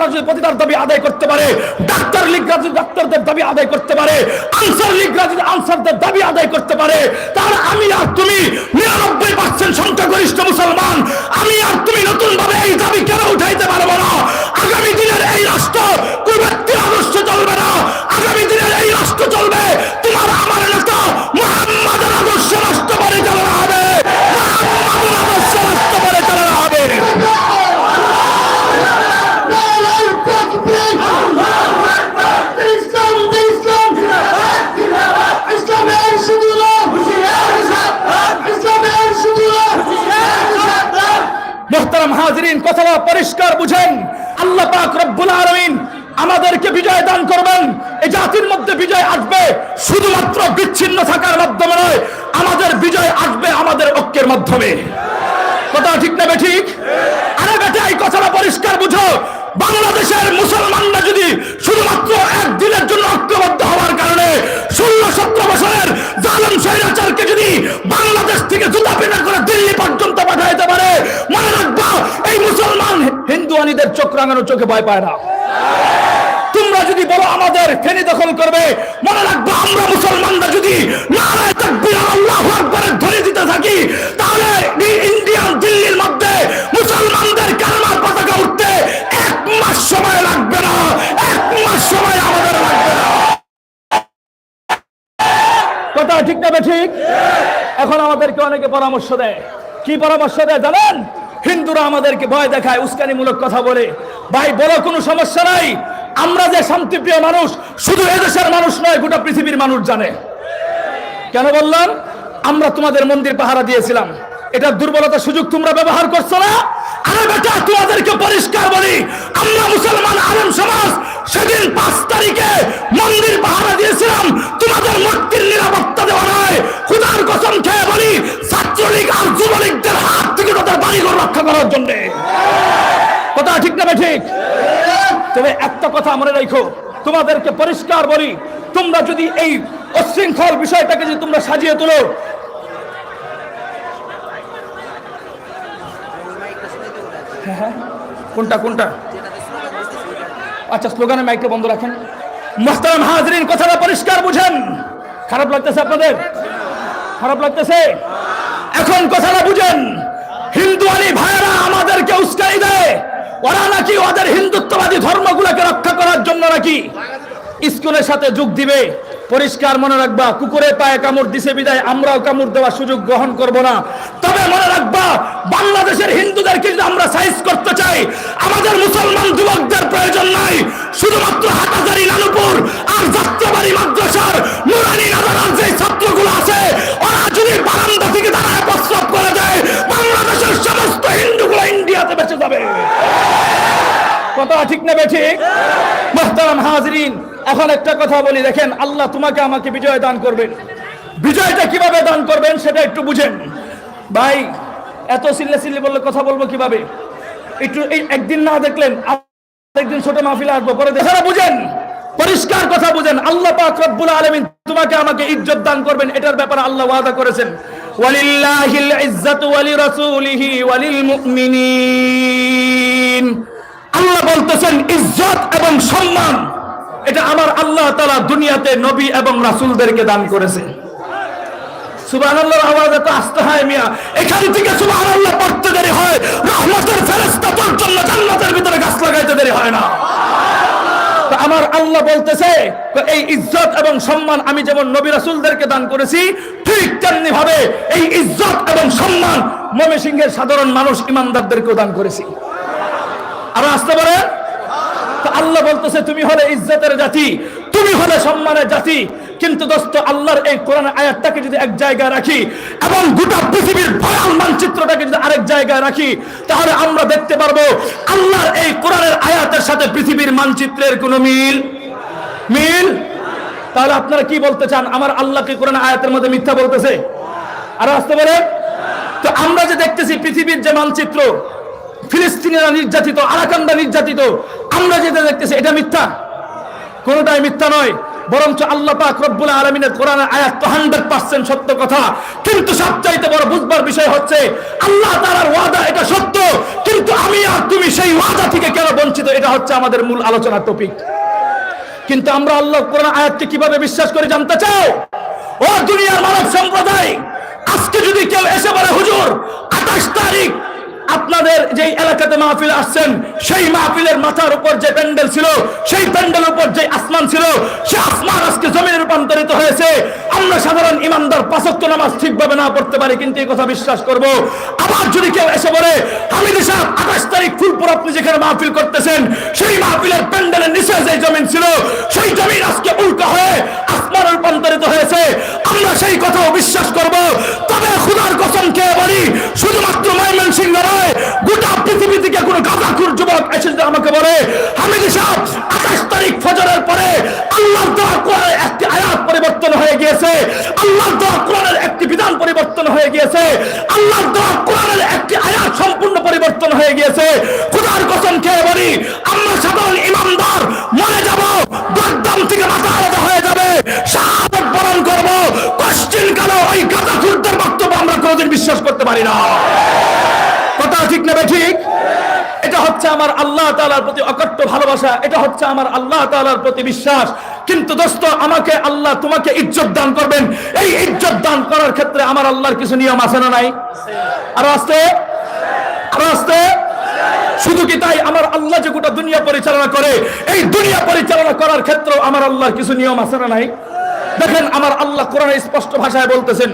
পতিতারা যদি পতিতার দাবি আদায় করতে পারে, ডাক্তার লীগরা যদি ডাক্তারদের দাবি আদায় করতে পারে, আনসার লীগরা যদি আনসারদের দাবি আদায় করতে পারে, তাহলে আমি আর তুমি নিরানব্বই পার্সেন্ট সংখ্যাগরিষ্ঠ মুসলমান, আমি আর তুমি নতুন ভাবে এই দাবি কেন উঠাইতে পারব না আগামী দিনের এই রাষ্ট্র কোন ব্যক্তির আদর্শ চলবে না আগামী দিনের এই রাষ্ট্র চলবে তোমার আমার নেতা মোহাম্মদের আদর্শ রাষ্ট্র পরিচালনা হবে মোহাম্মদের আদর্শ রাষ্ট্র পরিচালনা হবে মোহতারাম হাজরিন কথাটা পরিষ্কার বুঝেন। আল্লাহ পাক রব্বুল আলামিন আমাদেরকে বিজয় দান করবেন। এই জাতির মধ্যে বিজয় আসবে, শুধুমাত্র বিচ্ছিন্ন থাকার মাধ্যমে নয়, আমাদের বিজয় আসবে আমাদের ঐক্যের মাধ্যমে। কথা ঠিক না ঠিক? আরে বেটা, এই কথাটা পরিষ্কার বুঝো। বাংলাদেশের মুসলমানরা যদি শুধুমাত্র একদিনের জন্য ঐক্যবদ্ধ হওয়ার কারণে ষোলো সতেরো বছরের জালেম স্বৈরাচারকে যদি বাংলাদেশ থেকে জুতা পেটা করে দিল্লি পর্যন্ত পাঠাইতে পারে, মনে রাখবা, এই মুসলমান হিন্দুয়ানিদের চোখ রাঙানো চোখে ভয় পায় না। তোমরা যদি বলো আমাদের ফেনি দখল করবে, মনে রাখব, আমরা মুসলমানরা যদি ধরে দিতে থাকি, তাহলে ইন্ডিয়ান দিল্লির মধ্যে সময় লাগবে না। এক মাস সময় আমাদের লাগবে না। কথা ঠিক না ঠিক? এখন আমাদেরকে অনেকে পরামর্শ দেয়। কি পরামর্শ দেয় জানেন? হিন্দুরা আমাদেরকে ভয় দেখায়, উস্কানিমূলক কথা বলে। ভাই বড় কোনো সমস্যা নাই? আমরা যে শান্তিপ্রিয় মানুষ, শুধু এদেশের মানুষ নয়, গোটা পৃথিবীর মানুষ জানে। কেন বললাম? আমরা তোমাদের মন্দির পাহারা দিয়েছিলাম। এটা দুর্বলতার সুযোগ তোমরা ব্যবহার করছ না? আরে বেটা, তোমাদেরকে পরিষ্কার বলি, আমরা মুসলমান আলম সমাজ, সেদিন পাঁচ তারিখে মন্দির পাহারা দিয়েছিলাম। তোমাদের মূর্তির নিরাপত্তা দেওয়া নয়। খুদার কসম খেয়ে বলি, ছাত্রলীগ আর যুবলীগদের হাত থেকে তাদের বাড়িঘর রক্ষা করার জন্য। কথা ঠিক না ঠিক তবে একটা কথা মনে রাখো, তোমাদেরকে পরিষ্কার বলি, তোমরা যদি এই অশৃঙ্খল বিষয়টাকে যদি তোমরা সাজিয়ে তোলো কোনটা কোনটা? আচ্ছা স্লোগানের মাইকটা বন্ধ রাখেন। মোস্তারাম হাজরিন, কথাটা পরিষ্কার বুঝেন। খারাপ লাগতেছে আপনাদের? খারাপ লাগতেছে? এখন কথাটা বুঝেন। হিন্দু আলী ভাইয়েরা আমাদেরকে উস্কাই দেয়। ওরা নাকি ওদের হিন্দুত্ববাদী ধর্মগুলোকে রক্ষা করার জন্য নাকি স্কুলের সাথে যোগ দিবে। পরিষ্কার মনে রাখবা কুকুরে পায়ে কামড় দিছে বিদায়, আমরাও কামড় দেওয়ার সুযোগ গ্রহণ করব না। তবে মনে রাখবা বাংলাদেশের হিন্দুদেরকে যদি আমরা সাইজ করতে চাই। আমাদের মুসলমান যুবকদের প্রয়োজন নাই। শুধুমাত্র হাটাজারি নানুপুর আর যাত্রাবাড়ি মাদ্রাসার নুরানি নাজারার যে ছাত্রগুলো আছে, ওরা যদি বারান্দা থেকে দাঁড়ায় প্রস্রাব করে দেয়, বাংলাদেশের সমস্ত হিন্দুগুলো ইন্ডিয়াতে বেঁচে যাবে। কথা ঠিক নেবে ঠিক? মোহতারাম হাজরিন, এখন একটা কথা বলি, দেখেন, আল্লাহ তোমাকে আমাকে বিজয় দান করবেন। বিজয়টা কীভাবে দান করবেন, সেটা একটু বুঝেন। ভাই এত সিল্লে সিল্লি বললে কথা বলব কীভাবে? একটু একদিন না দেখলেন একদিন ছোট মাহফিলে আসব। পরে দেখারা বুঝেন, পরিষ্কার কথা বুঝেন। আল্লাহ পাক রব্বুল আলামিন তোমাকে আমাকে ইজ্জত দান করবেন, এটার ব্যাপারে আল্লাহ ওয়াদা করেছেন। ওয়ালিল্লাহিল ইজ্জাতু ওয়ালি রাসূলিহি ওয়ালিল মুমিনিন। আল্লাহ বলতেছেন, ইজ্জত এবং সম্মান, এটা আমার আল্লাহ তাআলা দুনিয়াতে নবী এবং রাসূলদেরকে দান করেছে। সুবহানাল্লাহর আওয়াজ এত আসতে হয় মিয়া। এখান থেকে সুবহানাল্লাহ পড়তে দেরি হয়। রহমতের ফেরেশতা তোর জন্য জান্নাতের ভিতরে গাছ লাগাইতে দেরি হয় না। আমার আল্লাহ বলতেছে এই ইজ্জত এবং সম্মান আমি যেমন নবী রাসূলদেরকে দান করেছি, ঠিক তেমনি ভাবে এই ইজ্জত এবং সম্মান ময়মনসিংহের সাধারণ মানুষ ইমানদারদেরকেও দান করেছি। আর আসতে পারে? আল্লাহ বলতেছে, তুমি হলে ইজ্জতের জাতি, তুমি হলে সম্মানের জাতি কিন্তু দোস্ত, আল্লাহর এই কোরআন আয়াতটাকে যদি এক জায়গায় রাখি এবং গোটা পৃথিবীর ভয়াল মানচিত্রটাকে যদি আরেক জায়গায় রাখি, তাহলে আমরা দেখতে পারব আল্লাহর এই কোরআনের আয়াতের সাথে পৃথিবীর মানচিত্রের কোনো মিল। মিল? তাহলে আপনারা কি বলতে চান? আমার আল্লাহকে কোরআন আয়াতের মধ্যে মিথ্যা বলতেছে? আর আসতে পারে তো আমরা যে দেখতেছি পৃথিবীর যে মানচিত্র, ফিলিস্তিনিরা নির্যাতিত আরাকান্দা নির্যাতিত, আমরা যেটা দেখতেছি এটা মিথ্যা। কোনটাই মিথ্যা নয়। বরঞ্চ আল্লাহ পাক রব্বুল আলমিনের কোরআনের আয়াত তো হান্ড্রেড পার্সেন্ট সত্য কথা। কিন্তু সবচাইতে বড় বুঝবার বিষয় হচ্ছে, আল্লাহ তাআলার ওয়াদা এটা সত্য, কিন্তু আমি আর তুমি সেই ওয়াদা থেকে কেন বঞ্চিত? এটা হচ্ছে আমাদের মূল আলোচনার টপিক। কিন্তু আমরা আল্লাহ কোরআন আয়াতকে কীভাবে বিশ্বাস করে জানতে চাও ও দুনিয়ার মানব সম্প্রদায়, আজকে যদি কেউ এসে বলে, হুজুর, আঠাশ তারিখ আপনাদের যে এলাকাতে মাহফিল আসছেন, সেই মাহফিলের মাথার উপর যে প্যান্ডেল ছিল, সেই প্যান্ডেলের উপর যে আসমান ছিল, সে আসমান আজকে জমিনে রূপান্তরিত হয়েছে। আমরা সাধারণ ইমানদার পাঁচক্য নামাজ ঠিকভাবে না পড়তে পারি, কিন্তু এই কথা বিশ্বাস করব। আবার যদি কেউ এসে বলে হামিদ সাহেব আঠাশ তারিখ ফুলপুর আপনি যেখানে মাহফিল করতেছেন, সেই মাহফিলের প্যান্ডেলের নিচে যে জমিন ছিল, সেই জমিন আজকে উল্কা হয়ে আসমান রূপান্তরিত হয়েছে। আমরা সেই কথাও বিশ্বাস করব। তবে খুদার কসম খেয়ে বলি, শুধুমাত্র ময়মন সিংহ নয়, গোটা পৃথিবী থেকে কোনো গাঁজাখুর যুবক এসে আমাকে বলে হামিদ সাহেব আঠাশ তারিখ ফজরের পরে আল্লাহ দোয়া কোরআনের একটি আয়াত পরিবর্তন হয়ে গিয়েছে আল্লাহ দোয়া কোরআনের একটি বিধান পরিবর্তন হয়ে গিয়েছে আল্লাহ দোয়া কোরআনের একটি আয়াত সম্পূর্ণ পরিবর্তন হয়ে গিয়েছে। খুদার কসম খেয়ে বলি, আমরা সাধারণ ইমানদার মরে যাব বাগদাম থেকে মাথা শাহাদত বরণ করব। কশ্চিন কালো ওই গাঁজাখুরদের বক্তব্য আমরা কোনোদিন বিশ্বাস করতে পারি না। কথা ঠিক নেবে ঠিক এটা হচ্ছে আমার আল্লাহ তাআলার প্রতি অকট্ট ভালোবাসা, এটা হচ্ছে আমার আল্লাহ তাআলার প্রতি বিশ্বাস। কিন্তু দোস্ত, আমাকে আল্লাহ তোমাকে ইজ্জত দান করবেন। এই ইজ্জত দান করার ক্ষেত্রে আমার আল্লাহর কিছু নিয়ম আছে না নাই? আর আসতে আর আসতে শুধু কি তাই? আমার আল্লাহ যে গোটা দুনিয়া পরিচালনা করে, এই দুনিয়া পরিচালনা করার ক্ষেত্রে আমার আল্লাহর কিছু নিয়ম আছে না নাই? দেখেন, আমার আল্লাহ কোরআনে স্পষ্ট ভাষায় বলতেছেন,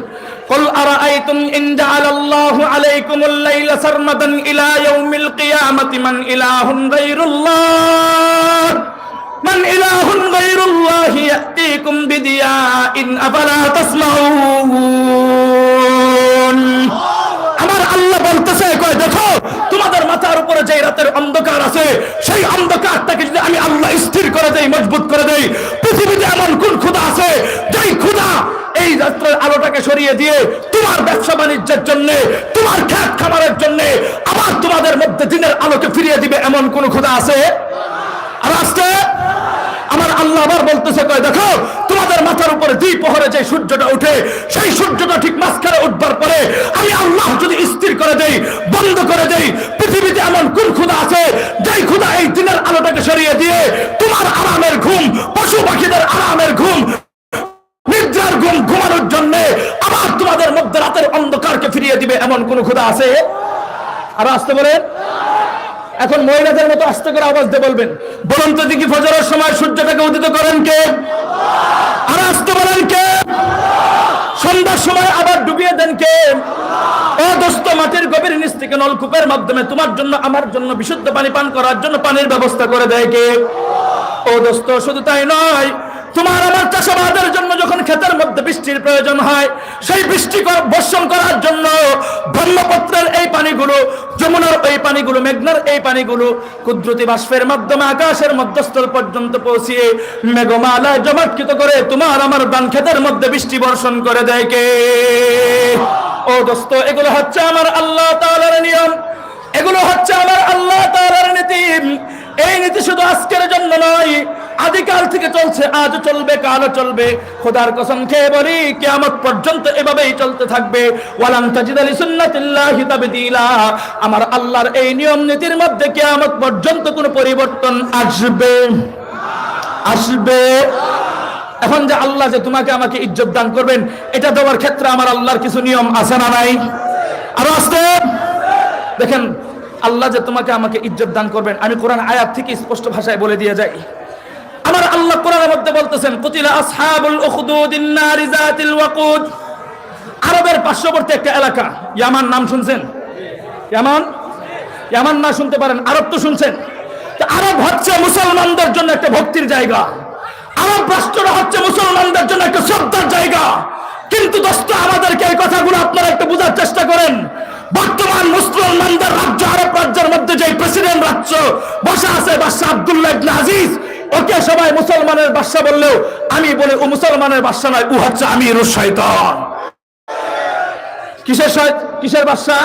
কল আরাআইতুম ইন জাআলাল্লাহু আলাইকুমুল লাইলা সারমাদান ইলা ইয়াউমিল কিয়ামাতি, মান ইলাহুন গায়রুল্লাহ, মান ইলাহুন গায়রুল্লাহ ইয়াতিকুম বিদিয়াইন, আফালা তাসমাউন? আমার আল্লাহ বলতেছে, কয়, দেখো তোমাদের মাথার উপরে যে রাতের অন্ধকার আছে, সেই অন্ধকারটাকে যদি আমি আল্লাহ স্থির করে দেই, মজবুত করে দেই, পৃথিবীতে এমন কোন ক্ষুদা আছে, যেই ক্ষুদা এই রাত্রের আলোটাকে সরিয়ে দিয়ে তোমার ব্যবসা বাণিজ্যের জন্য, তোমার খ্যাত খামারের জন্য, আবার তোমাদের মধ্যে দিনের আলোকে ফিরিয়ে দিবে এমন কোন ক্ষুদা আছে? আর আসতে আল্লাহ আবার বলতেছে, কয় দেখো, তোমাদের মাথার উপরে দুই প্রহরে যে সূর্যটা উঠে, সেই সূর্যটা ঠিক মাঝখানে উঠবার পরে আমি আল্লাহ যদি স্থির করে দেই, বন্ধ করে দেই, পৃথিবীতে এমন কোন ক্ষুদা আছে, যেই ক্ষুধা এই দিনের আলোটাকে সরিয়ে দিয়ে তোমার আরামের ঘুম, পশু পাখিদের আরামের ঘুম, নিদ্রার ঘুম ঘুমানোর জন্য আবার তোমাদের মধ্যে রাতের অন্ধকারকে ফিরিয়ে দিবে এমন কোন ক্ষুদা আছে? আর আসতে বলেন এখন মহিলাদের মতো আস্তে করে আওয়াজ দিয়ে বলবেন। বলুন তো দেখি ফজরের সময় সূর্যটাকে উদিত করেন কে? আর আস্তে বলেন কে? সন্ধ্যার সময় আবার ডুবিয়ে দেন কে? অদস্ত দোস্ত, মাটির গভীর নিচ থেকে নলকূপের মাধ্যমে তোমার জন্য, আমার জন্য বিশুদ্ধ পানি পান করার জন্য পানির ব্যবস্থা করে দেয় কে? ও দোস্ত, শুধু তাই নয় তোমার আমার চাষাবাদের জন্য যখন ক্ষেতের মধ্যে বৃষ্টির প্রয়োজন হয়, সেই বৃষ্টি বর্ষণ করার জন্য ব্রহ্মপুত্রের এই পানিগুলো, যমুনার এই পানিগুলো, মেঘনার এই পানিগুলো কুদরতি বাষ্পের মাধ্যমে আকাশের মধ্যস্থল পর্যন্ত পৌঁছিয়ে মেঘমালায় জমাকৃত করে তোমার আমার ধান ক্ষেতের মধ্যে বৃষ্টি বর্ষণ করে দেয় কে? ও দোস্ত, এগুলো হচ্ছে আমার আল্লাহ তাআলার নিয়ম। এগুলো হচ্ছে আমার আল্লাহ তাআলার নীতি। এই নীতি শুধু আজকের জন্য নয় আদিকাল থেকে চলছে আজও চলবে কালও চলবে। খোদার কসম খেয়ে বলি, কিয়ামত পর্যন্ত এভাবেই চলতে থাকবে। আমার আল্লাহর এই নিয়ম নীতির মধ্যে কিয়ামত পর্যন্ত কোনো পরিবর্তন আসবে। আসবে। এখন যে আল্লাহ যে তোমাকে আমাকে ইজ্জত দান করবেন, এটা দেওয়ার ক্ষেত্রে আমার আল্লাহর কিছু নিয়ম আছে না নাই? আরও আসতে দেখেন, আল্লাহ যে তোমাকে আমাকে ইজ্জত দান করবেন, আমি কোরআন আয়াত থেকে স্পষ্ট ভাষায় বলে দিয়ে যাই। আমার আল্লাহ কোরআনের মধ্যে বলতেছেন, কুতিলা আসহাবুল উখদুদিন নারি ওয়াকুদ। আরবের পার্শ্ববর্তী একটা এলাকা, ইয়ামান নাম শুনছেন? ইয়ামান? ইয়ামান না শুনতে পারেন, আরব তো শুনছেন? আরব হচ্ছে মুসলমানদের জন্য একটা ভক্তির জায়গা। আরব রাষ্ট্রটা হচ্ছে মুসলমানদের জন্য একটা শ্রদ্ধার জায়গা। কিন্তু দোস্ত, আমাদেরকে এই কথাগুলো আপনারা একটু বোঝার চেষ্টা করেন। বর্তমান মুসলমানদের রাজ্য, আরব রাজ্যের মধ্যে যে প্রেসিডেন্ট রাজ্য বসা আছে, বাদশাহ আব্দুল্লাহ আজিজ ওকে সবাই মুসলমানের বাদশা বললেও, আমি বলি, ও মুসলমানের বাদশা নয়, ও হচ্ছে আমির শয়তান। কিসের কিসের বাদশা?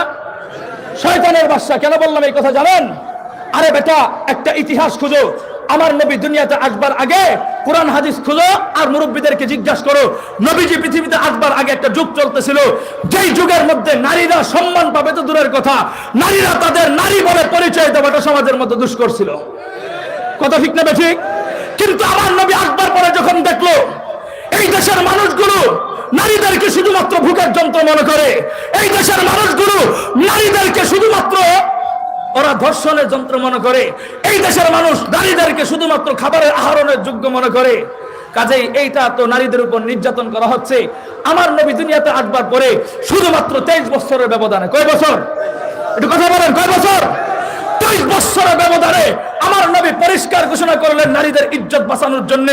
শয়তানের বাদশা। কেন বললাম এই কথা জানেন? আরে বেটা, একটা ইতিহাস খুঁজো। আমার নবী দুনিয়াতে আসবার আগে কোরআন, হাদিস খুঁজো আর মুরব্বীদেরকে জিজ্ঞাসা করো। নবীজি পৃথিবীতে আসবার আগে একটা যুগ চলতেছিল। যেই যুগের মধ্যে নারীরা সম্মান পাবে তো দূরের কথা। নারীরা তাদের নারী বলে পরিচয় দেওয়াটা সমাজের মধ্যে দুষ্কর ছিল। কথা ঠিক না ঠিক? কিন্তু আমার নবী আসবার পরে যখন দেখল, এই দেশের মানুষগুলো নারীদেরকে শুধুমাত্র ভুকের যন্ত্র মনে করে। এই দেশের মানুষগুলো নারীদেরকে শুধুমাত্র ওরা ধর্ষণের যন্ত্র মনে করে। এই দেশের মানুষ নারীদেরকে শুধুমাত্র খাবারের আহরণের যোগ্য মনে করে। কাজেই এইটা তো নারীদের উপর নির্যাতন করা হচ্ছে। আমার নবী দুনিয়াতে আসবার পরে শুধুমাত্র তেইশ বছরের ব্যবধানে। কয় বছর? একটু কথা বলেন, কয় বছর? তেইশ বছরের ব্যবধানে আমার নবী পরিষ্কার ঘোষণা করলেন নারীদের ইজ্জত বাঁচানোর জন্য,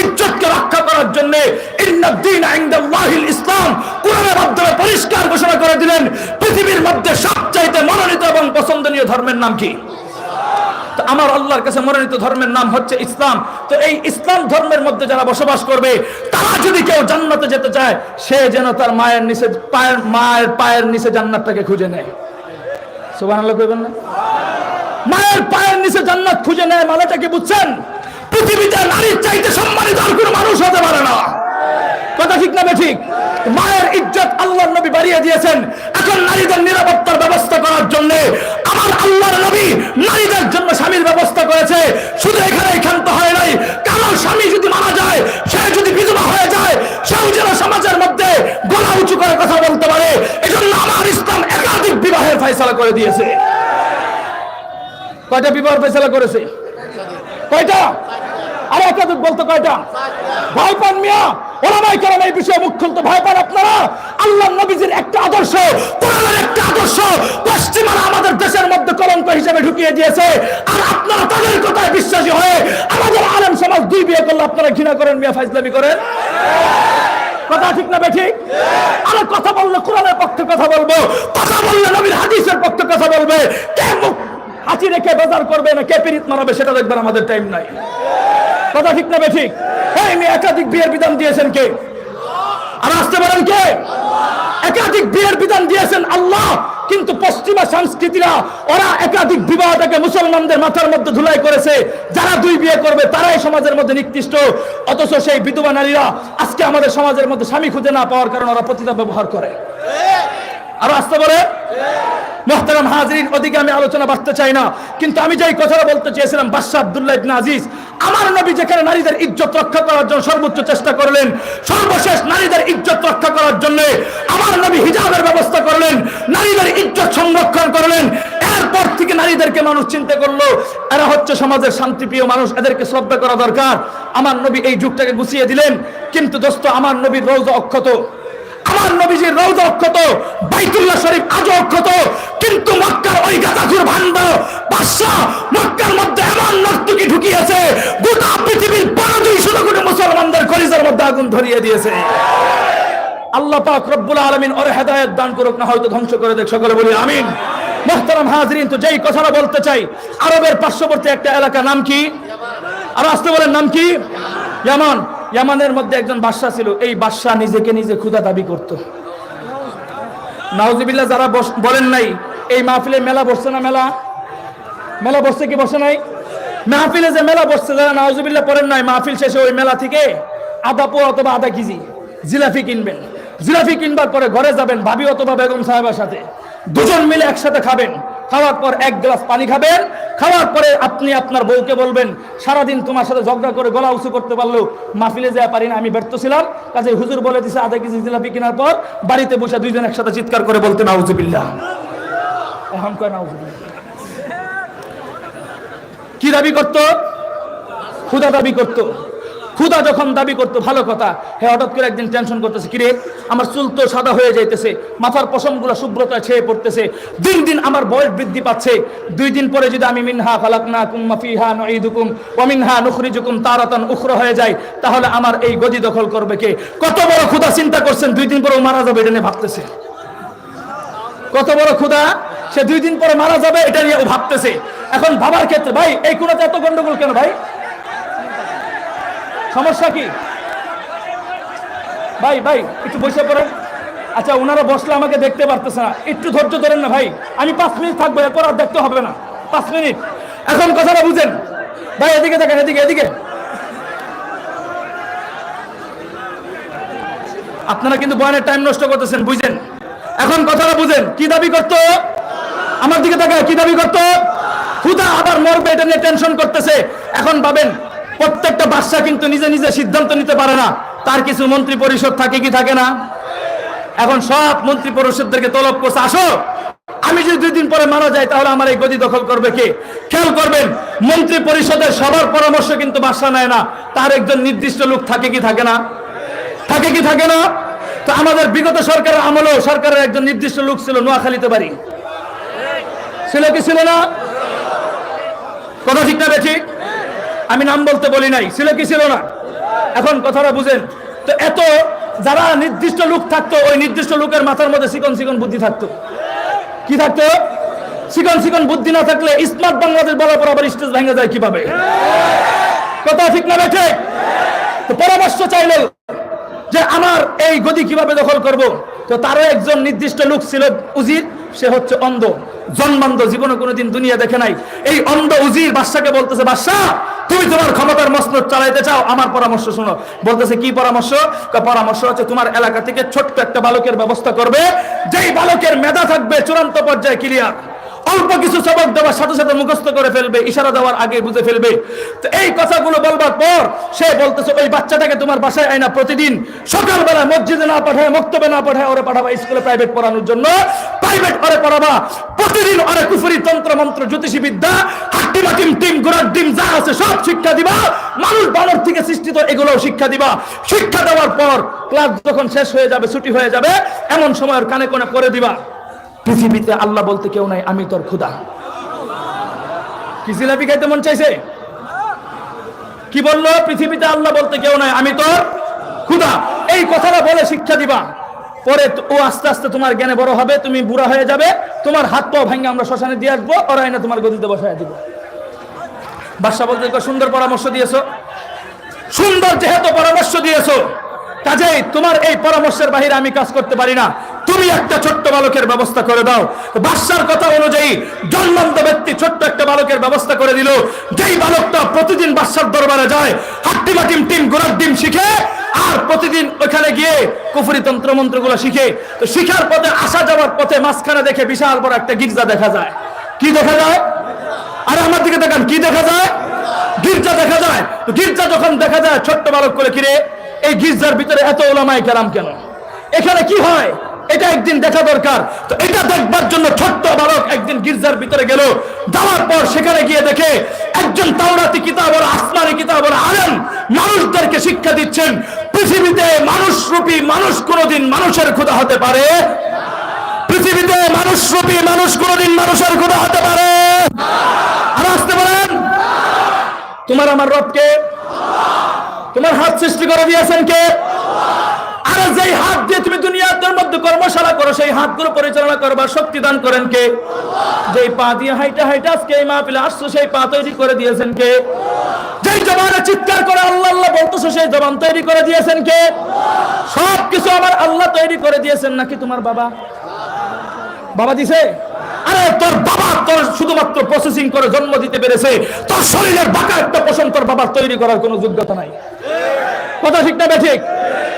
ইজ্জতকে রক্ষা করার জন্য। ইসলাম কোরআনের মাধ্যমে পরিষ্কার ঘোষণা করে দিলেন, পৃথিবীর মধ্যে সবচাইতে মনোনীত এবং পছন্দনীয় ধর্মের নাম কি? আমার আল্লাহর কাছে মনোনীত ধর্মের নাম হচ্ছে ইসলাম। তো এই ইসলাম ধর্মের মধ্যে যারা বসবাস করবে, তারা যদি কেউ জান্নাতে যেতে চায়, সে যেন তার মায়ের নিচে, পায়ের, মায়ের পায়ের নিচে জান্নাতটাকে খুঁজে নেয়। সুবহানাল্লাহ কইবেন না? মায়ের পায়ের নিচে জান্নাত খুঁজে নেয় মানেটা কি বুঝছেন? পৃথিবীতে নারীর চাইতে সম্মানিত আর কোনো মানুষ হতে পারে না। কথা ঠিক না ঠিক মায়ের ইজ্জত আল্লাহর নবী বাড়িয়ে দিয়েছেন। এখন নারীদের নিরাপত্তার ব্যবস্থা করার জন্য আমার আল্লাহর নবী নারীদের জন্য স্বামীর ব্যবস্থা করেছে। শুধু এখানে ক্ষান্ত হয় নাই। কারও স্বামী যদি মারা যায়, সে যদি বিধবা হয়ে যায়, সেও যেন সমাজের মধ্যে গলা উঁচু করে কথা বলতে পারে। এজন্য আমার ইসলাম একাধিক বিবাহের ফয়সালা করে দিয়েছে। কয়টা বিবাহ ফেসলা করেছে? কয়টা? আর একাধিক বলতো কয়টা? ভাই পান মিয়া, ওলামাই করেন এই বিষয়ে মুখ খুলতে ভয় পান আপনারা? আল্লাহ নবীজির একটা আদর্শ, কোরআনের একটা আদর্শ পশ্চিমারা আমাদের দেশের মধ্যে কলঙ্ক হিসেবে ঢুকিয়ে দিয়েছে। আর আপনারা তাদের কথায় বিশ্বাসী হয়ে আমাদের আলেম সমাজ দুই বিয়ে করলে আপনারা ঘৃণা করেন মিয়া ফাইজলামি করেন? কথা ঠিক না বেঠিক? আরে কথা বললে কোরআনের পক্ষে কথা বলব, কথা বললে নবীর হাদিসের পক্ষে কথা বলবে। কে মুখ হাঁচি রেখে বাজার করবে না, কে পিরিত মারাবে সেটা দেখবেন আমাদের টাইম নাই। কথা ঠিক না বেঠিক? এই একাধিক বিয়ের বিধান দিয়েছেন কে? আর আসতে পারেন কে? একাধিক বিয়ের বিধান দিয়েছেন আল্লাহ, কিন্তু পশ্চিমা সংস্কৃতিরা, ওরা একাধিক বিবাহটাকে মুসলমানদের মাথার মধ্যে ধুলাই করেছে। যারা দুই বিয়ে করবে, তারাই সমাজের মধ্যে নিকৃষ্ট। অথচ সেই বিধবা নারীরা আজকে আমাদের সমাজের মধ্যে স্বামী খুঁজে না পাওয়ার কারণে ওরা পতিতা ব্যবহার করে। আরও আসতে পারে? মোহতারাম হাজরিন, ওদিকে আমি আলোচনা বাড়তে চাই না। কিন্তু আমি যেই কথাটা বলতে চেয়েছিলাম, বাদশাহ আব্দুল্লাহ ইবনে আজিজ, আমার নবী যেখানে নারীদের ইজ্জত রক্ষা করার জন্য সর্বোচ্চ চেষ্টা করলেন, সর্বশেষ নারীদের ইজ্জত রক্ষা করার জন্য আমার নবী হিজাবের ব্যবস্থা করলেন, নারীদের ইজ্জত সংরক্ষণ করলেন। এরপর থেকে নারীদেরকে মানুষ চিন্তা করল, এরা হচ্ছে সমাজের শান্তিপ্রিয় মানুষ, এদেরকে শ্রদ্ধা করা দরকার। আমার নবী এই যুগটাকে গুছিয়ে দিলেন, কিন্তু দোস্ত, আমার নবীর রোজ অক্ষত আমার নবীজির রৌদা অক্ষত, বাইতুল্লাহ শরীফ আজও অক্ষত, কিন্তু মক্কার ওই গাদাখুর ভান্ড বাদশাহ মক্কার মধ্যে এমন নর্তকি ঢুকিয়েছে, গোটা পৃথিবীর বড় দুই ষোলো কোটি মুসলমানদের কলিজার মধ্যে আগুন ধরিয়ে দিয়েছে। আল্লাহ পাক রব্বুল আলামিন ওর হেদায়েত দান করুক, না হয়তো ধ্বংস করে দেখ, সকলে বলি আমিন। মোহতারাম হাজরিন, তো যেই কথাটা বলতে চাই, আরবের পার্শ্ববর্তী একটা এলাকা নাম কি? আর আসতে বলেন নাম কি? ইয়ামান। ইয়ামানের মধ্যে একজন বাদশা ছিল, এই বাদশা নিজেকে নিজে ক্ষুধা দাবি করত। নাউজিবিল্লাহ, যারা বলেন নাই, এই মাহফিলে মেলা বসছে না মেলা? মেলা বসছে কি বসে নাই? মাহফিলে যে মেলা বসছে, যারা নাউজিবিল্লাহ পড়েন নাই, মাহফিল শেষে ওই মেলা থেকে আধা পো অথবা আধা কেজি জিলাফি কিনবেন। জিলাফি কিনবার পরে ঘরে যাবেন, ভাবি অথবা বেগম সাহেবের সাথে। দুজন মিলে একসাথে খাবেন। খাওয়ার পর এক গ্লাস পানি খাবেন, খাওয়ার পরে আপনি আপনার বউকে বলবেন, সারাদিন তোমার সাথে ঝগড়া করে গলা উঁচু করতে পারলেও মাহফিলে যাওয়া পারি না, আমি ব্যর্থ ছিলাম। কাজে হুজুর বলে দিছে, আধা কেজি জিলাপি কেনার পর বাড়িতে বসে দুইজন একসাথে চিৎকার করে বলতে নাউজুবিল্লাহ। এখন কয় কি দাবি করত? ক্ষুদা দাবি করত। ক্ষুদা যখন দাবি করতো, ভালো কথা, হে হঠাৎ করে একদিন টেনশন করতেছে, কিরে, আমার চুল তো সাদা হয়ে যাইতেছে, মাথার পশমগুলো শুভ্রতা ছেয়ে পড়তেছে, দিন দিন আমার বয়স বৃদ্ধি পাচ্ছে, দুই দিন পরে যদি আমি মিনহা ফালাকনা কুম্মা ফিহা নুঈদুকুম ওয়া মিনহা নুখরিজুকুম তারাতান উখরা হয়ে যায় তাহলে আমার এই গদি দখল করবে কে? কত বড় ক্ষুদা চিন্তা করছেন, দুই দিন পরে মারা যাবে, এটা নিয়ে ভাবতেছে। কত বড় ক্ষুদা সে দুই দিন পরে মারা যাবে, এটা নিয়ে ভাবতেছে। এখন ভাবার ক্ষেত্রে, ভাই, এই কোনাতে এত গন্ডগোল কেন ভাই? সমস্যা কি? ভাই ভাই, একটু বসে পড়েন। আচ্ছা ওনারা বসলে আমাকে দেখতে পারতেছে না। একটু ধৈর্য ধরেন না, ভাই। আমি পাঁচ মিনিট থাকব, এরপর আর দেখতে হবে না। পাঁচ মিনিট। এখন কথাটা বুঝেন। ভাই, এদিকে দেখেন, এদিকে এদিকে। আপনারা কিন্তু বয়ানের টাইম নষ্ট করতেছেন, বুঝেন। এখন কথাটা বুঝেন। কি দাবি করতো? আমার দিকে তাকায়, কি দাবি করতো? খুদা আবার মরবে, এটা নিয়ে টেনশন করতেছে। এখন পাবেন প্রত্যেকটা বাদশা কিন্তু নিজে নিজে সিদ্ধান্ত নিতে পারে না। তার কিছু মন্ত্রী পরিষদ থাকে কি থাকে না? এখন সব মন্ত্রী পরিষদদেরকে তলব করছে। আসো! আমি যদি দুই দিন পরে মারা যাই, তাহলে আমার এই গদি দখল করবে কে? খেয়াল করবেন, মন্ত্রী পরিষদের সবার পরামর্শ কিন্তু বাসা নেয় না। তার একজন নির্দিষ্ট লোক থাকে কি থাকে না? থাকে কি থাকে না? তো আমাদের বিগত সরকারের আমলেও সরকারের একজন নির্দিষ্ট লোক ছিল নোয়াখালীতে বাড়ি। ছিল কি ছিল না? কথা ঠিক না ঠিক আমি নাম বলতে বলি নাই। ছিল কি ছিল না? এখন কথাটা বুঝেন। তো এত যারা নির্দিষ্ট লোক থাকতো, ওই নির্দিষ্ট লোকের মাথার মধ্যে চিকন চিকন বুদ্ধি থাকতো। কি থাকতো? চিকন চিকন বুদ্ধি না থাকলে স্মার্ট বাংলাদেশ বলার পর আবার স্টেজ ভেঙে যায় কীভাবে? কথা ঠিক না ঠিক তো পরামর্শ চাইলো যে আমার এই গদি কীভাবে দখল করব? তো তারও একজন নির্দিষ্ট লোক ছিল উজির, সে হচ্ছে অন্ধ। জন্মান্ধ জীবনে কোনোদিন দুনিয়া দেখে নাই। এই অন্ধ উজির বাদশাকে বলতেছে, বাদশাহ, তুমি তোমার ক্ষমতার মসনদ চালাইতে চাও, আমার পরামর্শ শোনো। বলতেছে, কি পরামর্শ? পরামর্শ হচ্ছে তোমার এলাকা থেকে ছোট্ট একটা বালকের ব্যবস্থা করবে। যেই বালকের মেধা থাকবে চূড়ান্ত পর্যায়ে ক্লিয়ার অল্প কিছু সবক দেওয়ার সাথে সাথে মুখস্থ করে ফেলবে, ইশারা দেওয়ার আগে বুঝে ফেলবে। তো এই কথাগুলো বলবার পর সে বলতেছে, ওই বাচ্চাটাকে তোমার বাসায় আয়না প্রতিদিন। সকালবেলা মসজিদে না পাঠায়, মক্তবে না পাঠায়, ওরে পাঠাবা স্কুলে প্রাইভেট পড়ানোর জন্য। প্রাইভেট ওরে পড়াবা। প্রতিদিন ওরে কুফুরি, তন্ত্র, মন্ত্র জ্যোতিষী বিদ্যা হাট্টি মাটিম টিম গোড়ার ডিম, যা আছে সব শিক্ষা দিবা। মানুষ বানর থেকে সৃষ্টিত, এগুলোও শিক্ষা দিবা। শিক্ষা দেওয়ার পর ক্লাস যখন শেষ হয়ে যাবে, ছুটি হয়ে যাবে, এমন সময় কানে কোণে পড়ে দিবা। পৃথিবীতে আল্লাহ বলতে কেউ নাই, আমি তোর খুদা কি জিলাপি খাইতে মন চাইছে? কি বলল? পৃথিবীতে আল্লাহ বলতে কেউ নাই, আমি তোর খুদা এই কথাটা বলে শিক্ষা দিবা। পরে ও আস্তে আস্তে তোমার জ্ঞানে বড় হবে, তুমি বুড়া হয়ে যাবে। তোমার হাত পাও ভেঙে আমরা শ্মশানে দিয়ে আসব, ওরা এনে তোমার গদিতে বসায় দিব। বাদশা বলতে সুন্দর পরামর্শ দিয়েছ? সুন্দর যেহেতু পরামর্শ দিয়েছ, কাজেই তোমার এই পরামর্শের বাহিরে আমি কাজ করতে পারি না। তুমি একটা ছোট্ট বালকের ব্যবস্থা করে দাও। বাদশার কথা অনুযায়ী জন্মান্ত ব্যক্তি ছোট্ট একটা বালকের ব্যবস্থা করে দিল। যেই বালকটা প্রতিদিন বাদশার দরবারে যায় হাট্টি মাটিম টিম গোড়ার ডিম শিখে, আর প্রতিদিন ওখানে গিয়ে কুফুরি তন্ত্রগুলো শিখে। তো শিখার পথে, আসা যাওয়ার পথে মাঝখানে দেখে বিশাল বড় একটা গির্জা দেখা যায়। কি দেখা যায়? আরে আমার দিকে দেখান কি দেখা যায়? গির্জা দেখা যায়। তো গির্জা যখন দেখা যায়, ছোট্ট বালক করে কিরে, এই গির্জার ভিতরে এত ওলামাই কেরাম কেন? এখানে কি হয়? এটা একদিন দেখা দরকার। তো এটা দেখবার জন্য ছোট্ট বালক একদিন গির্জার ভিতরে গেল। যাওয়ার পর সেখানে গিয়ে দেখে একজন তাওরাতি কিতাব আর আসমানি কিতাব আর আলেম মানুষদেরকে শিক্ষা দিচ্ছেন, পৃথিবীতে মানুষ রূপী মানুষ কোনোদিন মানুষের ক্ষুধা হতে পারে। পৃথিবীতে মানুষ রূপী মানুষ কোনোদিন মানুষের ক্ষুধা হতে পারে। আর আসতে পারেন? তোমার আমার রবকে? তোমার হাত সৃষ্টি করে দিয়েছেন কে? আরে যেই হাত দিয়ে তুমি দুনিয়ার মধ্যে কর্মশালা করো, সেই হাতগুলো পরিচালনা করবার শক্তি দান করেন কে? যেই পা দিয়ে হাইটা হাইটা আজকে এই মাহফিলে আসছো, সেই পা তৈরি করে দিয়েছেন কে? যেই জবানে চিৎকার করে আল্লাহ আল্লাহ বলতেছো, সেই জবান তৈরি করে দিয়েছেন কে? সব কিছু আমার আল্লাহ তৈরি করে দিয়েছেন নাকি তোমার বাবা? বাবা দিছে? আরে তোর বাবা তোর শুধুমাত্র প্রসেসিং করে জন্ম দিতে পেরেছে। তোর শরীরের বাঁকা একটা পোষণ তোর বাবার তৈরি করার কোনো যোগ্যতা নাই। কথা ঠিক না ঠিক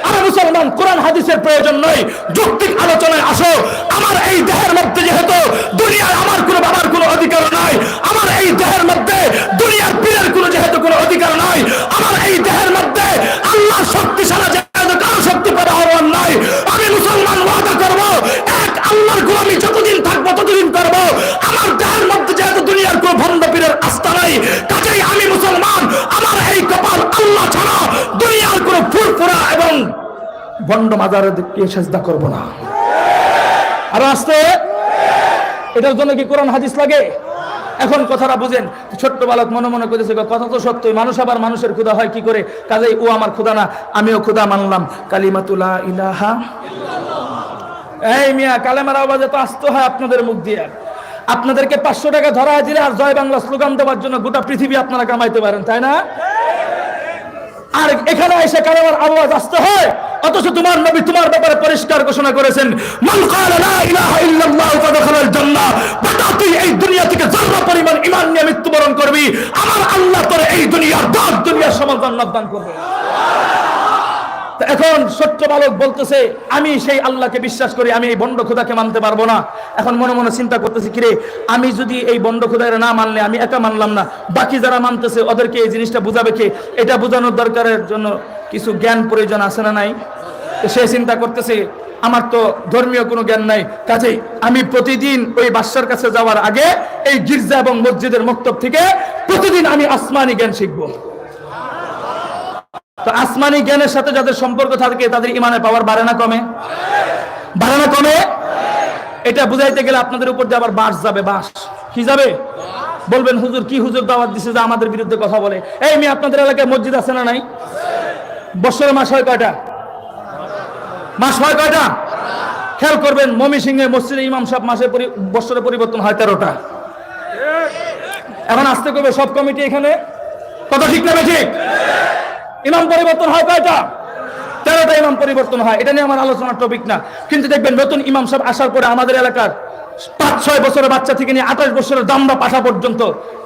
আরে মুসলমান, কোরআন হাদিসের প্রয়োজন নয়। যৌক্তিক আলোচনায় আসো। আমার এই দেহের মধ্যে যেহেতু দুনিয়ার আমার কোনো বাবার কোনো অধিকার নাই, আমার এই দেহের মধ্যে দুনিয়ার পীরের কোনো যেহেতু কোনো অধিকার নাই ভণ্ড মাজারে সেজদা করব না। আর আসতে, এটার জন্য কি কোরআন হাদিস লাগে? এখন কথাটা বুঝেন, ছোট্ট বালক মনে মনে করেছে কথা তো সত্যই, মানুষ আবার মানুষের ক্ষুদা হয় কি করে? কাজেই ও আমার ক্ষুদা না, আমিও ক্ষুদা মানলাম। কালিমাতুলা ইলাহা এই মিয়া, কালেমার আওয়াজে তো আসতে হয় আপনাদের মুখ দিয়ে। আপনাদেরকে পাঁচশো টাকা ধরা দিলে আর জয় বাংলা স্লোগান দেওয়ার জন্য গোটা পৃথিবী আপনারা কামাইতে পারেন, তাই না? আর এখানে এসে কারোর আওয়াজ আসতে হয়? অথচ তোমার নবী তোমার ব্যাপারে পরিষ্কার ঘোষণা করেছেন, মান ক্বালা লা ইলাহা ইল্লাল্লাহ ফাদখালাল জান্নাহ বাটা তুই এই দুনিয়া থেকে যারা পরিমাণ ঈমান নিয়ে মৃত্যুবরণ করবি, আমার আল্লাহ তোর এই দুনিয়া দুনিয়ার সমাধান দান করবে। তা এখন সত্য বালক বলতেছে, আমি সেই আল্লাহকে বিশ্বাস করি, আমি এই বন্ড খোদাকে মানতে পারব না। এখন মনে মনে চিন্তা করতেছি, কিরে, আমি যদি এই বন্ড খোদাকে না মানলে আমি একা মানলাম না। বাকি যারা মানতেছে, ওদেরকে এই জিনিসটা বুঝাবে কে? এটা বোঝানোর দরকারের জন্য কিছু জ্ঞান প্রয়োজন আছে না নাই? সে চিন্তা করতেছে, আমার তো ধর্মীয় কোনো জ্ঞান নাই। কাজেই আমি প্রতিদিন ওই বাদশার কাছে যাওয়ার আগে এই গির্জা এবং মসজিদের মক্তব থেকে প্রতিদিন আমি আসমানি জ্ঞান শিখব। তো আসমানি জ্ঞানের সাথে যাদের সম্পর্ক থাকে, তাদের ইমানের পাওয়ার বাড়ে না কমে? বাড়ে না কমে? এটা বুঝাইতে গেলে আপনাদের উপর দিয়ে আবার বাস যাবে, বাস। কি যাবে? বলবেন, হুজুর, কি হুজুর দাওয়াত দিছে যে আমাদের বিরুদ্ধে কথা বলে? এই মেয়ে, আপনাদের এলাকায় মসজিদ আছে না নাই? বছরে মাস হয় কয়টা? মাস হয় কয়টা? খেয়াল করবেন, মমি সিংহে মসজিদে ইমাম সাহেব মাসে বছরে পরিবর্তন হয় তেরোটা। এখন আসতে করবে সব কমিটি এখানে? কত ঠিক না ঠিক? ইমাম পরিবর্তন হয় কয়টা? তেরোটা ইমাম পরিবর্তন হয়। এটা নিয়ে আমার আলোচনার টপিক না। কিন্তু দেখবেন, নতুন ইমাম সাহেব আসার পরে আমাদের এলাকার পাঁচ, ছয় বছরের বাচ্চা থেকে নিয়ে আঠাশ বছরের দামড়া পাশা পর্যন্ত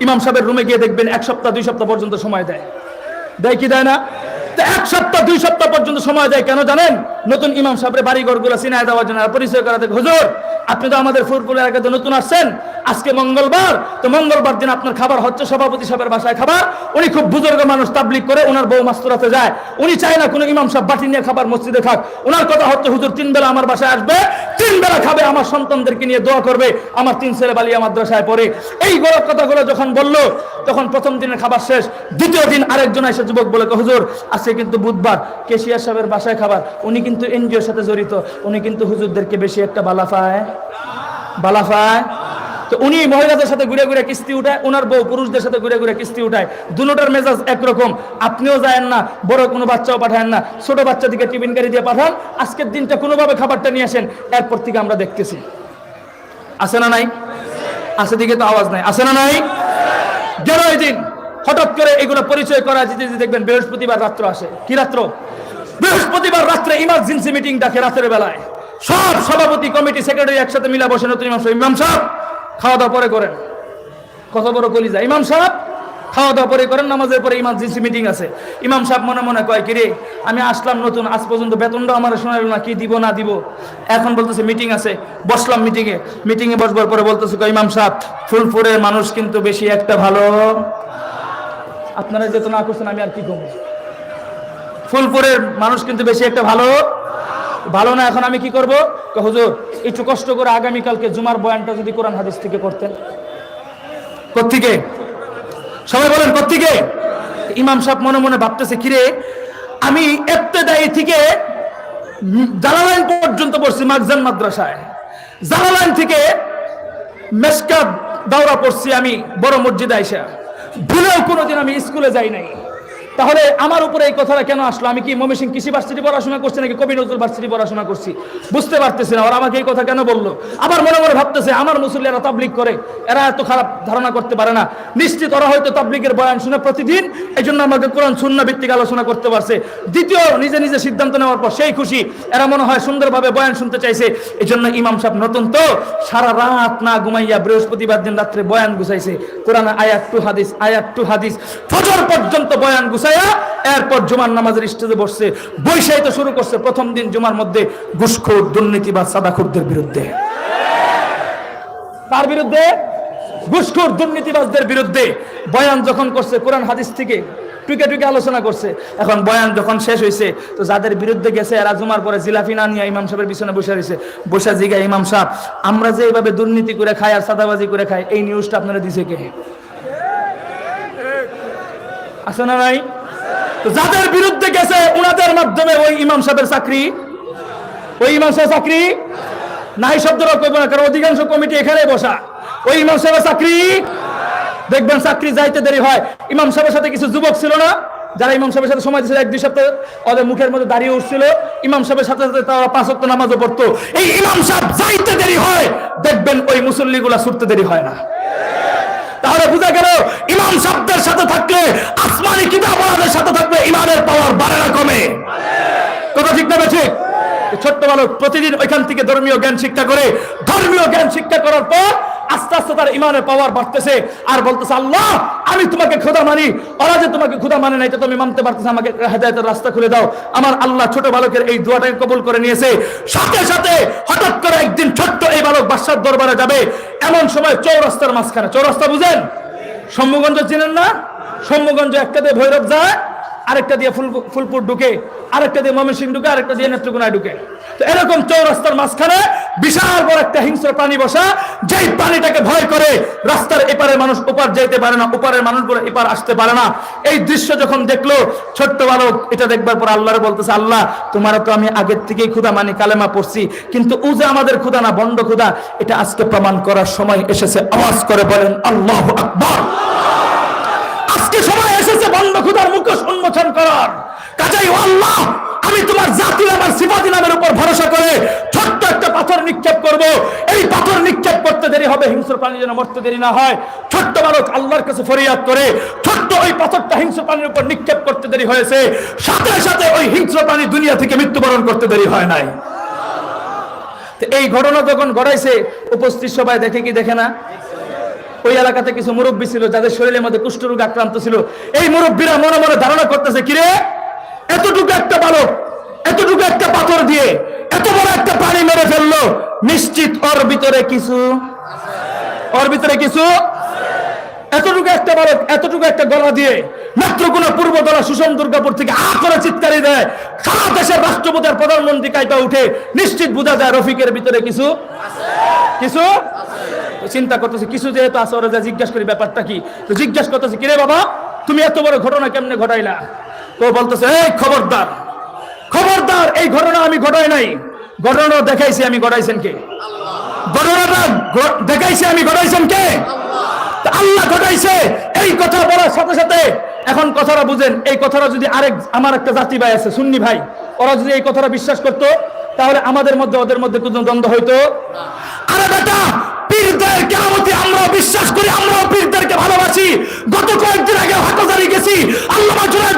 ইমাম সাহেবের রুমে গিয়ে দেখবেন এক সপ্তাহ, দুই সপ্তাহ পর্যন্ত সময় দেয়। দেয় কি দেয় না? তো এক সপ্তাহ, দুই সপ্তাহ পর্যন্ত সময় দেয়, কেন জানেন? নতুন ইমাম সাহেবের বাড়ি ঘরগুলো চিনায় দেওয়ার জন্য পরিচয় করাতে, হুজুর, আপনি তো আমাদের ফুরপুর এলাকাতে নতুন আসছেন। আজকে মঙ্গলবার, তো মঙ্গলবার দিন আপনার খাবার হচ্ছে সভাপতি সাহেবের বাসায় খাবার। উনি খুব বুজুর্গ মানুষ তাবলিক করে ওনার বউ মাস্তুরাতে যায়। উনি চায় না কোনো ইমাম সাহেব বাটি নিয়ে খাবার মসজিদে খাক। ওনার কথা হচ্ছে, হুজুর, তিন বেলা আমার বাসায় আসবে, তিন বেলা খাবে, আমার সন্তানদেরকে নিয়ে দোয়া করবে, আমার তিন ছেলে বালিয়া মাদ্রাসায় পড়ে। এই গরব কথাগুলো যখন বলল, তখন প্রথম দিনের খাবার শেষ, দ্বিতীয় দিন আরেকজন এসে যুবক বলে হুজুর, আজকে কিন্তু বুধবার কেশিয়া সাহেবের বাসায় খাবার। উনি কিন্তু এনজিওর সাথে জড়িত। উনি কিন্তু হুজুরদেরকে বেশি একটা বালা পায়। বালা পায়। তো উনি মহিলাদের সাথে ঘুরে ঘুরে কিস্তি উঠায় ওনার বউ পুরুষদের সাথে ঘুরে ঘুরে কিস্তি উঠায়। দুটোটার মেজাজ একরকম। আপনিও যায়েন না, বড় কোনো বাচ্চাও পাঠান না। ছোট বাচ্চা দিকে টিফিন গাড়ি দিয়ে পাঠান, আজকের দিনটা কোনোভাবে খাবারটা নিয়ে আসেন। এরপর থেকে আমরা দেখতেছি। আছে না নাই? আছে দিকে তো আওয়াজ নাই। আছে না নাই? গেল দিন। হঠাৎ করে এগুলো পরিচয় করা যেতে যেতে দেখবেন বৃহস্পতিবার রাত্র আসে। কি রাত্র? বৃহস্পতিবার রাত্রে ইমার্জেন্সি মিটিং ডাকে রাতের বেলায়। সব সভাপতি কমিটি সেক্রেটারি একসাথে মিলা বসে নতুন ইমাম সাহেব ইমাম সাহেব খাওয়া দাওয়া পরে করেন। কত বড় কলিজা। ইমাম সাহেব খাওয়া দাওয়া পরে করেন, নামাজের পরে ইমার্জেন্সি মিটিং আছে। ইমাম সাহেব মনে মনে কয়, কিরে, আমি আসলাম নতুন, আজ পর্যন্ত বেতনটা আমার শোনাল না, কি দিব, না দিব? এখন বলতেছে মিটিং আছে। বসলাম মিটিংয়ে মিটিংয়ে বসবার পরে বলতেছে, কয়, ইমাম সাহেব, ফুলপুরের মানুষ কিন্তু বেশি একটা ভালো। আপনারা যেহেতু না করছেন, আমি আর কি করব? ফুলপুরের মানুষ কিন্তু বেশি একটা ভালো। ভালো না, এখন আমি কি করব? হুজুর, একটু কষ্ট করে আগামীকালকে জুমার বয়ানটা যদি কোরআন হাদিস থেকে করতেন। কোথেকে সবাই বলেন কোথেকে ইমাম সাহেব মনে মনে ভাবতেছে, কিরে, আমি এত্তেদায়ী থেকে জালালাইন পর্যন্ত পড়ছি মাকজান মাদ্রাসায়। জালালাইন থেকে মেসকা দাওরা পড়ছি আমি বড় মসজিদে আইসা। ভুলেও কোনোদিন আমি স্কুলে যাই নাই। তাহলে আমার উপরে এই কথাটা কেন আসলো? আমি কি ময়মনসিংহ কৃষি ভার্সিটি পড়াশোনা করছি নাকি কবি নজরুল ভার্সিটি পড়াশোনা করছি? বুঝতে পারতেছি না, ওরা আমাকে এই কথা কেন বলল? আবার মনে মনে ভাবতেছে, আমার মুসল্লিরা তাবলিক করে, এরা এত খারাপ ধারণা করতে পারে না। নিশ্চিত ওরা হয়তো তাবলিকের বয়ান শুনে প্রতিদিন এই জন্য আমাকে কোরআন শূন্য ভিত্তিক আলোচনা করতে পারছে। দ্বিতীয়, নিজে নিজে সিদ্ধান্ত নেওয়ার পর সেই খুশি, এরা মনে হয় সুন্দরভাবে বয়ান শুনতে চাইছে। এই জন্য ইমাম সাহেব নতুন তো সারা রাত না ঘুমাইয়া বৃহস্পতিবার দিন রাত্রে বয়ান গুছাইছে। কোরআন আয়াত টু হাদিস, আয়াত টু হাদিস, ফজর পর্যন্ত বয়ান গুছাইয়া এরপর জুমার নামাজের স্টেজে বসছে বৈশাই তো শুরু করছে প্রথম দিন জুমার মধ্যে ঘুষখোর, দুর্নীতি বা সাদাখোরদের বিরুদ্ধে। তার বিরুদ্ধে? ঘুষখোর, দুর্নীতিবাজদের বিরুদ্ধে। বয়ান যখন করছে, কোরআন হাদিস থেকে টুকে টুকে আলোচনা করছে। এখন বয়ান যখন শেষ হয়েছে তো যাদের বিরুদ্ধে গেছে, এরা জুমার পরে জিলাফি না নিয়ে ইমাম সাহেবের পিছনে বসে রয়েছে। বসে জিগা ইমাম সাহেব, আমরা যে এইভাবে দুর্নীতি করে খাই আর সাদাবাজি করে খাই, এই নিউজটা আপনারা দিছে কে? আছে না নাই? যাদের বিরুদ্ধে গেছে ওনাদের মাধ্যমে ওই ইমাম সাহেবের চাকরি। ওই ইমাম সাহেব চাকরি? নাই শব্দটা করব না, কারণ অধিকাংশ কমিটি এখানে বসা। ওই ইমাম সাহেবের চাকরি? দেখবেন চাকরি যাইতে দেরি হয়। ইমাম সাহেবের সাথে কিছু যুবক ছিল না? যারা ইমাম সাহেবের সাথে সময় দিয়েছিল, এক, দুই সপ্তাহ ওদের মুখের মধ্যে দাঁড়িয়ে উঠছিল। ইমাম সাহেবের সাথে সাথে তারা পাঁচ ওয়াক্ত নামাজও পড়তো। এই ইমাম সাহেব যাইতে দেরি হয়, দেখবেন ওই মুসল্লিগুলা ছুটতে দেরি হয় না। তাহলে বুঝা গেল ইমাম শব্দের সাথে থাকলে আসমানি কিতাব সাথে থাকলে ইমানের পাওয়ার বাড়ে না কমে। কথা ঠিক না ঠিক? ছোট্ট বালক প্রতিদিন ওইখান থেকে ধর্মীয় জ্ঞান শিক্ষা করে, ধর্মীয় জ্ঞান শিক্ষা করার পর আস্তে আস্তে তার ইমানের পাওয়ার বাড়তেছে আর বলতেছে, আল্লাহ, আমি তোমাকে খোদা মানি। ওরা যে তোমাকে খোদা মানে নাই তো তুমি মানতে পারতেছে আমাকে হেদায়তের রাস্তা খুলে দাও। আমার আল্লাহ ছোট বালকের এই দোয়াটাকে কবুল করে নিয়েছে। সাথে সাথে হঠাৎ করে একদিন ছোট্ট এই বালক বাদশার দরবারে যাবে। এমন সময় চৌরাস্তার মাঝখানে, চৌরাস্তা বুঝেন? সম্মুগঞ্জ চিনেন না? সম্মুগঞ্জ একটা দিয়ে ভৈরব যায়, আরেকটা দিয়ে ফুল ফুলপুর ঢুকে, আরেকটা দিয়ে ময়মনসিং ঢুকে, আরেকটা দিয়ে নেত্রকোনায় ঢুকে। এরকম চৌরাস্তার মাঝখানে বিশাল বড় একটা হিংস্র প্রাণী বসা, যেই প্রাণীটাকে ভয় করে রাস্তার এপারের মানুষ ওপার যেতে পারে না, ওপারের মানুষগুলো এপার আসতে পারে না। এই দৃশ্য যখন দেখল, ছোট্ট বালক এটা দেখবার পর আল্লাহরে বলতেছে, আল্লাহ তোমার তো আমি আগের থেকেই ক্ষুদা মানি, কালেমা পড়ছি, কিন্তু ও যে আমাদের ক্ষুদা না, বন্ড ক্ষুদা এটা আজকে প্রমাণ করার সময় এসেছে। আওয়াজ করে বলেন, আল্লাহ আকবর! আজকে সময় এসেছে বন্ধ খুদার মুখোশ উন্মোচন করার। কাজেই আল্লাহ আমি তোমার জাতি আমার সিফাতি নামের উপর ভরসা করে ছোট্ট একটা পাথর নিক্ষেপ করব। এই পাথর নিক্ষেপ করতে দেরি হবে, হিংস্র প্রাণী যেন মরতে দেরি না হয়। ছোট্ট বালক আল্লাহর কাছে ফরিয়াদ করে ছোট্ট ওই পাথরটা হিংস্র প্রাণীর উপর নিক্ষেপ করতে দেরি হয়েছে। সাথে সাথে ওই হিংস্র প্রাণী দুনিয়া থেকে মৃত্যুবরণ করতে দেরি হয় নাই। এই ঘটনা যখন ঘটাইছে, উপস্থিত সবাই দেখে কি দেখে না? ওই এলাকাতে কিছু মুরব্বী ছিল, যাদের শরীরের মধ্যে কুষ্ঠরোগ আক্রান্ত ছিল। এই মুরব্বীরা মনে মনে ধারণা করতেছে, কিরে এতটুকু একটা বালক, এতটুকু একটা পাথর দিয়ে এত বড় একটা প্রাণী মেরে ফেলল, নিশ্চিত ওর ভিতরে কিছু, ওর ভিতরে কিছু, এতটুকু একটা বালক, এতটুকু একটা গলা দিয়ে মাত্র কোন পূর্বতলা সুষম দুর্গাপুর থেকে আ করে চিৎকারি দেয়, সারা দেশের রাষ্ট্রপতি আর প্রধানমন্ত্রী কাইপা উঠে নিশ্চিত বোঝা যায় রফিকের ভিতরে কিছু কিছু? চিন্তা করতেছে, কিছু যেহেতু আছে, ওরা যা জিজ্ঞাসা করি, ব্যাপারটা কি? জিজ্ঞাসা করতেছে, কিরে বাবা, তুমি এত বড় ঘটনা কেমনে ঘটাইলা? তো বলতেছে, এই খবরদার খবরদার, এই ঘটনা আমি ঘটাই নাই। ঘটনা দেখাইছি আমি, ঘটাইছেন কে? ঘটনাটা দেখাইছি আমি, ঘটাইছেন কে? আল্লাহ ঘটাইছে। এই কথা বলার সাথে সাথে এখন কথাটা বুঝেন, এই কথাটা যদি আরেক, আমার একটা জাতি ভাই আছে, সুন্নি ভাই, ওরা যদি এই কথাটা বিশ্বাস করতো, তাহলে আমাদের মধ্যে, ওদের মধ্যে কোনো দ্বন্দ্ব হইতো। আরে বেটা পীরদের কেরামতি আমরা বিশ্বাস করি আমরা পীরদেরকে ভালোবাসি। গত কয়েকদিন আগে হাটাজারি গেছি, আল্লামা জুনায়দ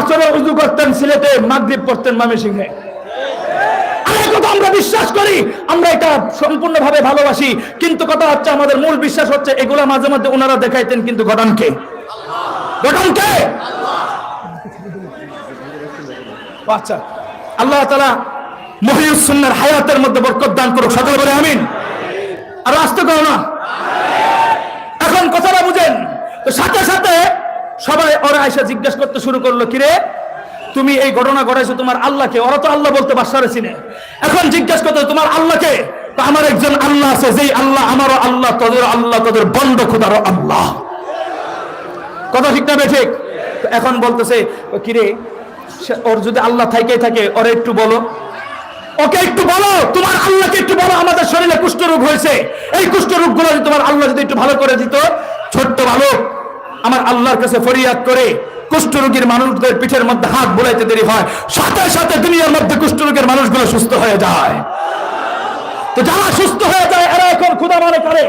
আসলে উজু করতেন সিলেটে, মাগরিব পড়তেন আর কথা আমরা বিশ্বাস করি, আমরা এটা সম্পূর্ণভাবে ভালোবাসি। কিন্তু কথা হচ্ছে, আমাদের মূল বিশ্বাস হচ্ছে, এগুলা মাঝে মধ্যে ওনারা দেখাইতেন কিন্তু ঘটনকে ঘটনকে আচ্ছা আল্লাহ তালা মহিউসুন্নার হায়াতের মধ্যে বরকত দান করুক, সকলে বলে আমিন। আর আসতে করো না? এখন কথাটা বুঝেন। তো সাথে সাথে সবাই ওরা এসে জিজ্ঞেস করতে শুরু করল, কিরে, তুমি এই ঘটনা ঘটাইছো তোমার আল্লাহকে? ওরা তো আল্লাহ বলতে বাসারে চিনে। এখন জিজ্ঞেস করতে তোমার আল্লাহকে? আমার একজন আল্লাহ আছে, যেই আল্লাহ আমারও আল্লাহ তোদের আল্লাহ, তোদের বন্ধ খোদারও আল্লাহ। কথা ঠিক না ঠিক? এখন বলতেছে, কিরে ওর যদি আল্লাহ থাইকেই থাকে, ওরে একটু বলো। ওকে একটু বলো, তোমার আল্লাহকে একটু বলো, আমাদের শরীরে কুষ্ঠরোগ হয়েছে। এই কুষ্ঠরোগগুলো তোমার আল্লাহ যদি একটু ভালো করে দিত, ছোট্ট বালক আমার আল্লাহর কাছে ফরিয়াদ করে কুষ্ঠরোগীর মানুষদের পিঠের মধ্যে হাত বোলাইতে দেরি হয়, সাথে সাথে দুনিয়ার মধ্যে কুষ্ঠরোগের মানুষগুলো সুস্থ হয়ে যায়। তো যারা সুস্থ হয়ে যায়, এরা এখন ক্ষুদা মানে করে।